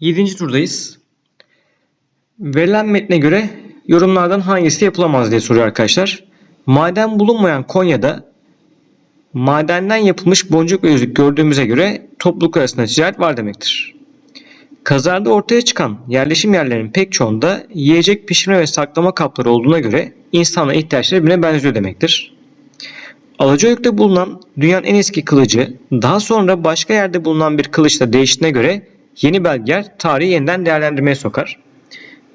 7. turdayız. Verilen metne göre yorumlardan hangisi yapılamaz diye soruyor arkadaşlar. Maden bulunmayan Konya'da madenden yapılmış boncuk yüzük gördüğümüze göre topluluk arasında ticaret var demektir. Kazarda ortaya çıkan yerleşim yerlerinin pek çoğunda yiyecek pişirme ve saklama kapları olduğuna göre insanla ihtiyaçları birbirine benziyor demektir. Alacayük'te bulunan dünyanın en eski kılıcı daha sonra başka yerde bulunan bir kılıçla değiştiğine göre yeni belgeler tarihi yeniden değerlendirmeye sokar.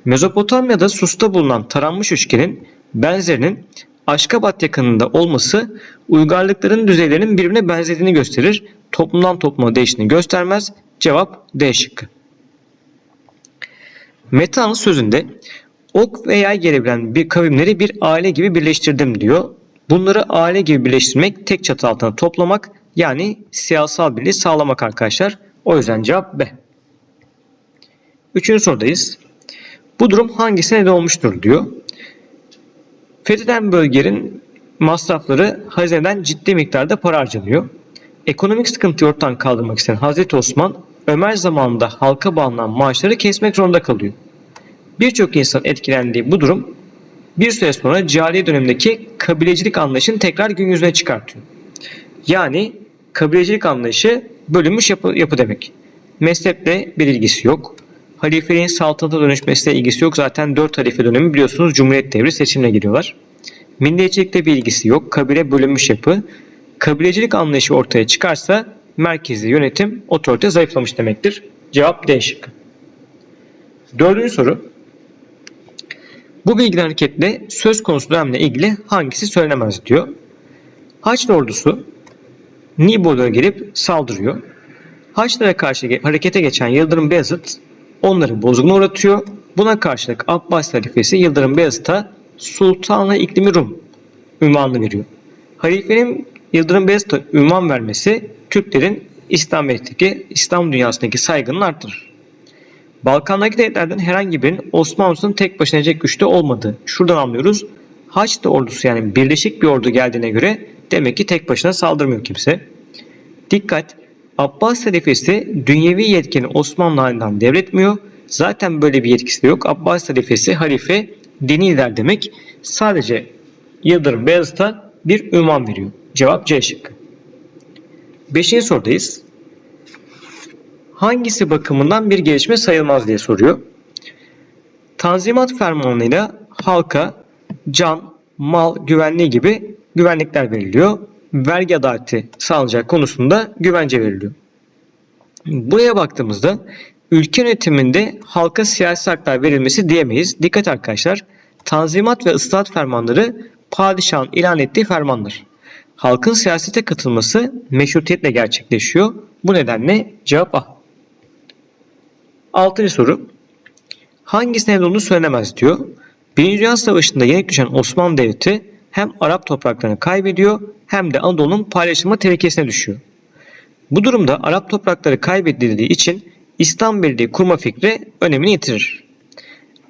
Mezopotamya'da Sus'ta bulunan taranmış üçgenin benzerinin Aşkabat yakınında olması uygarlıkların düzeylerinin birbirine benzediğini gösterir. Toplumdan topluma değiştiğini göstermez. Cevap D şıkkı. Meta'nın sözünde ok ve yay gelebilen bir kavimleri bir aile gibi birleştirdim diyor. Bunları aile gibi birleştirmek, tek çatı altına toplamak yani siyasal birliği sağlamak arkadaşlar. O yüzden cevap B. Üçüncü sorudayız. Bu durum hangisine neden olmuştur diyor. Fetheden bölgenin masrafları hazineden ciddi miktarda para harcanıyor. Ekonomik sıkıntıyı ortadan kaldırmak isteyen Hazreti Osman Ömer zamanında halka bağlanan maaşları kesmek zorunda kalıyor. Birçok insan etkilendiği bu durum bir süre sonra cariye dönemindeki kabilecilik anlayışını tekrar gün yüzüne çıkartıyor. Yani kabilecilik anlayışı bölünmüş yapı, yapı demek. Mezheple bir ilgisi yok. Halifeliğin saltanata dönüşmesiyle ilgisi yok. Zaten 4 halife dönemi biliyorsunuz Cumhuriyet devri seçimle giriyorlar. Milliyetçilikle bir ilgisi yok. Kabile bölünmüş yapı. Kabilecilik anlayışı ortaya çıkarsa merkezi yönetim otorite zayıflamış demektir. Cevap D şıkkı. Dördüncü soru. Bu bilgiden hareketle söz konusu dönemle ilgili hangisi söylenemez diyor. Haçlı ordusu Nibo'da gelip saldırıyor. Haçlılara karşı harekete geçen Yıldırım Beyazıt onları bozguna uğratıyor. Buna karşılık Abbas halifesi Yıldırım Beyazıt'a Sultanı İklimi Rum ünvanını veriyor. Halifenin Yıldırım Beyazıt'a ünvan vermesi Türklerin İslamiyet'teki, İslam dünyasındaki saygını arttırır. Balkan'daki devletlerden herhangi birinin Osmanlı'nın tek başına yenecek güçte olmadığı. Şuradan anlıyoruz. Haçlı ordusu yani birleşik bir ordu geldiğine göre demek ki tek başına saldırmıyor kimse. Dikkat! Abbas halifesi dünyevi yetkini Osmanlı halinden devretmiyor. Zaten böyle bir yetkisi de yok. Abbas halifesi halife dini lider demek. Sadece Yıldırım Beyazıt'a bir ünvan veriyor. Cevap C şıkkı. Beşinci sorudayız. Hangisi bakımından bir gelişme sayılmaz diye soruyor. Tanzimat fermanıyla halka can, mal, güvenliği gibi güvenlikler veriliyor. Vergi adaleti sağlanacak konusunda güvence veriliyor. Buraya baktığımızda ülke yönetiminde halka siyasi haklar verilmesi diyemeyiz. Dikkat arkadaşlar. Tanzimat ve ıslahat fermanları padişahın ilan ettiği fermanlar. Halkın siyasete katılması meşrutiyetle gerçekleşiyor. Bu nedenle cevap A. Altıncı soru. Hangisinin olduğunu söylenemez diyor. Birinci Dünya Savaşı'nda yenik düşen Osmanlı Devleti hem Arap topraklarını kaybediyor hem de Anadolu'nun paylaşılma tehlikesine düşüyor. Bu durumda Arap toprakları kaybedildiği için İslam Birliği kurma fikri önemini yitirir.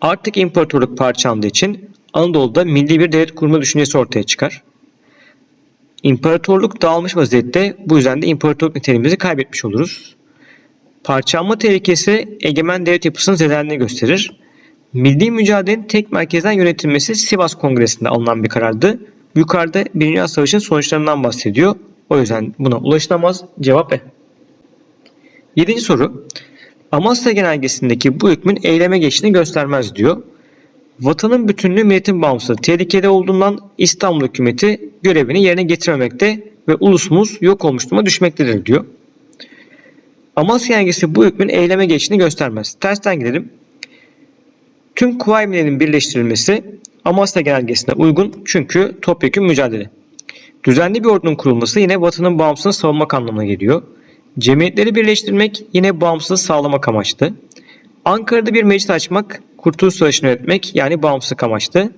Artık imparatorluk parçalandığı için Anadolu'da milli bir devlet kurma düşüncesi ortaya çıkar. İmparatorluk dağılmış vaziyette bu yüzden de imparatorluk niteliğimizi kaybetmiş oluruz. Parçalanma tehlikesi egemen devlet yapısının zedelendiğini gösterir. Milli mücadelenin tek merkezden yönetilmesi Sivas Kongresi'nde alınan bir karardı. Yukarıda Birinci Dünya Savaşı'nın sonuçlarından bahsediyor. O yüzden buna ulaşılamaz. Cevap E. Yedinci soru. Amasya Genelgesi'ndeki bu hükmün eyleme geçtiğini göstermez diyor. Vatanın bütünlüğü milletin bağımsızlığı tehlikede olduğundan İstanbul hükümeti görevini yerine getirememekte ve ulusumuz yok olmuş duruma düşmektedir diyor. Amasya Genelgesi bu hükmün eyleme geçtiğini göstermez. Tersten gidelim. Tüm kuvaymilerin birleştirilmesi Amasya Genelgesi'ne uygun çünkü topyekun mücadele. Düzenli bir ordunun kurulması yine vatanın bağımsızlığını savunmak anlamına geliyor. Cemiyetleri birleştirmek yine bağımsızlığı sağlamak amaçlı. Ankara'da bir meclis açmak, Kurtuluş Savaşı'nı yönetmek yani bağımsızlık amaçlı.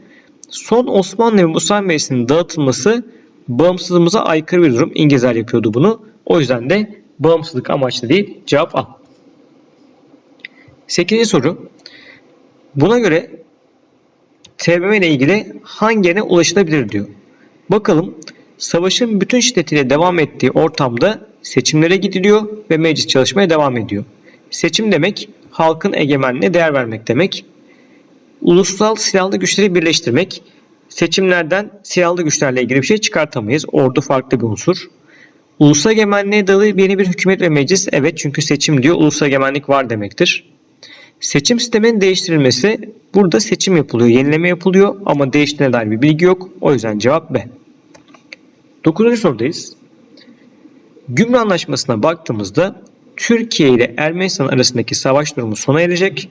Son Osmanlı ve Musa Meclisi'nin dağıtılması bağımsızlığımıza aykırı bir durum. İngilizler yapıyordu bunu. O yüzden de bağımsızlık amaçlı değil. Cevap A. 8. soru. Buna göre TBMM ile ilgili hangi ulaşılabilir diyor. Bakalım savaşın bütün şiddetiyle devam ettiği ortamda seçimlere gidiliyor ve meclis çalışmaya devam ediyor. Seçim demek halkın egemenliğine değer vermek demek. Ulusal silahlı güçleri birleştirmek. Seçimlerden silahlı güçlerle ilgili bir şey çıkartamayız. Ordu farklı bir unsur. Ulusal egemenliğe dayalı yeni bir hükümet ve meclis. Evet çünkü seçim diyor ulusal egemenlik var demektir. Seçim sisteminin değiştirilmesi. Burada seçim yapılıyor, yenileme yapılıyor ama değiştiğine dair bir bilgi yok. O yüzden cevap B. Dokuzuncu sorudayız. Gümrük Anlaşması'na baktığımızda Türkiye ile Ermenistan arasındaki savaş durumu sona erecek.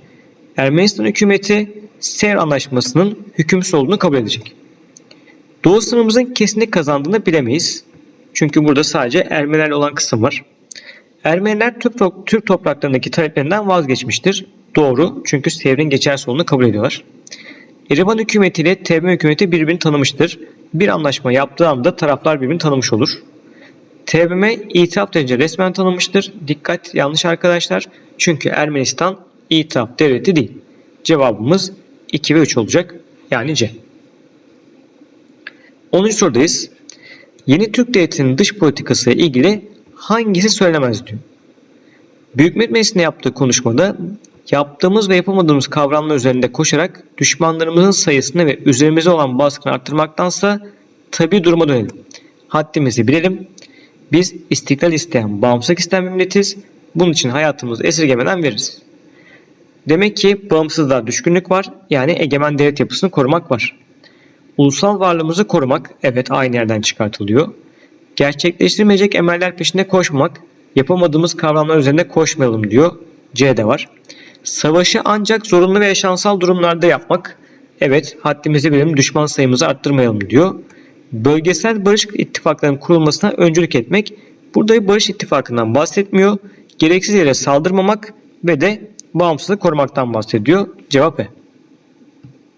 Ermenistan hükümeti Sevr Anlaşması'nın hükümsüz olduğunu kabul edecek. Doğu sınırımızın kesinlikle kazandığını bilemeyiz. Çünkü burada sadece Ermenilerle olan kısım var. Ermeniler Türk, Türk topraklarındaki taleplerinden vazgeçmiştir. Doğru çünkü Sevr'in geçersiz olduğunu kabul ediyorlar. Erivan hükümeti ile TBMM hükümeti birbirini tanımıştır. Bir anlaşma yaptığı anda taraflar birbirini tanımış olur. TBMM itiraf derece resmen tanınmıştır. Dikkat yanlış arkadaşlar. Çünkü Ermenistan itiraf devleti değil. Cevabımız 2 ve 3 olacak. Yani C. 10. sorudayız. Yeni Türk Devleti'nin dış politikası ile ilgili hangisi söylemez diyor. Büyük Millet Meclisi'nde yaptığı konuşmada yaptığımız ve yapamadığımız kavramlar üzerinde koşarak düşmanlarımızın sayısını ve üzerimize olan baskını arttırmaktansa tabi duruma dönelim. Haddimizi bilelim. Biz istiklal isteyen, bağımsızlık isteyen bir milletiz. Bunun için hayatımızı esirgemeden veririz. Demek ki bağımsızlığa düşkünlük var. Yani egemen devlet yapısını korumak var. Ulusal varlığımızı korumak evet aynı yerden çıkartılıyor. Gerçekleştirmeyecek emeller peşinde koşmamak, yapamadığımız kavramlar üzerinde koşmayalım diyor. C'de var. Savaşı ancak zorunlu ve yaşansal durumlarda yapmak. Evet haddimizi bilelim düşman sayımızı arttırmayalım diyor. Bölgesel barış ittifaklarının kurulmasına öncülük etmek. Burada bir barış ittifakından bahsetmiyor. Gereksiz yere saldırmamak ve de bağımsızlık korumaktan bahsediyor. Cevap E.